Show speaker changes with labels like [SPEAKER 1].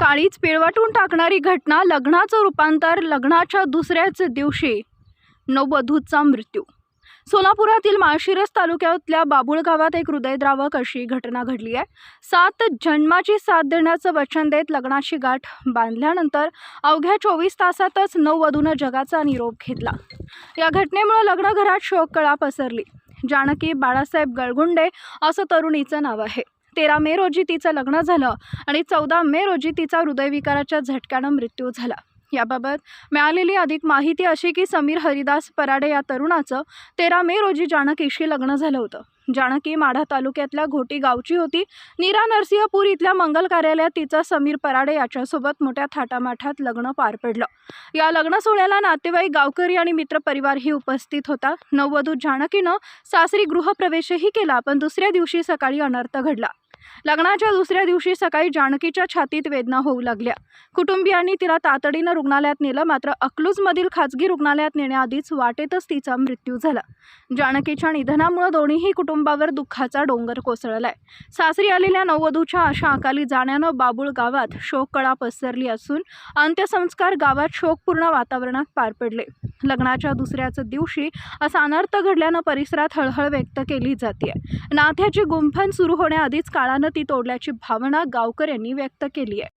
[SPEAKER 1] काळीच पिळवटून टाकणारी घटना लग्नाचं रूपांतर लग्नाच्या दुसऱ्याच दिवशी. नववधूचा मृत्यू. सोलापुरातील माळशिरस तालुक्यातल्या बाबुळ गावात एक हृदयद्रावक अशी घटना घडली आहे. सात जन्माची साथ देण्याचं वचन देत लग्नाची गाठ बांधल्यानंतर अवघ्या चोवीस तासातच नववधूनं जगाचा निरोप घेतला. या घटनेमुळे लग्नघरात शोककळा पसरली. जानकी बाळासाहेब गळगुंडे असं तरुणीचं नाव आहे. तेरा मे रोजी तिचं लग्न झालं आणि चौदा मे रोजी तिचा हृदयविकाराच्या झटक्यानं मृत्यू झाला. याबाबत मिळालेली अधिक माहिती अशी की समीर हरिदास पराडे या तरुणाचं तेरा मे रोजी जानकीशी लग्न झालं होतं. जानकी माढा तालुक्यातल्या घोटी गावची होती. नीरा नरसिंहपूर इथल्या मंगल कार्यालयात तिचं समीर पराडे याच्यासोबत मोठ्या थाटामाठात लग्न पार पडलं. या लग्न सोहळ्याला नातेवाईक गावकरी आणि मित्रपरिवारही उपस्थित होता. नववधू जानकीनं सासरी गृहप्रवेशही केला पण दुसऱ्या दिवशी सकाळी अनर्थ घडला. लग्नाच्या दुसऱ्या दिवशी सकाळी जानकीच्या छातीत वेदना होऊ लागल्या. कुटुंबियांनी तिला तातडीनं रुग्णालयात नेलं मात्र अकलूजमधील खाजगी रुग्णालयात नेण्याआधीच वाटेतच तिचा मृत्यू झाला. जानकीच्या निधनामुळे दोन्हीही कुटुंबावर दुःखाचा डोंगर कोसळलाय. सासरी आलेल्या नववधूच्या अशा अकाली जाण्यानं बाबुळ गावात शोककळा पसरली असून अंत्यसंस्कार गावात शोकपूर्ण वातावरणात पार पडले. लग्नाच्या दुसऱ्याच दिवशी असा अनर्थ घडल्यानं परिसरात हळहळ व्यक्त केली जाते नाथ्याची गुंफण सुरू होण्याआधीच काळानं ती तोडल्याची भावना गावकऱ्यांनी व्यक्त केली आहे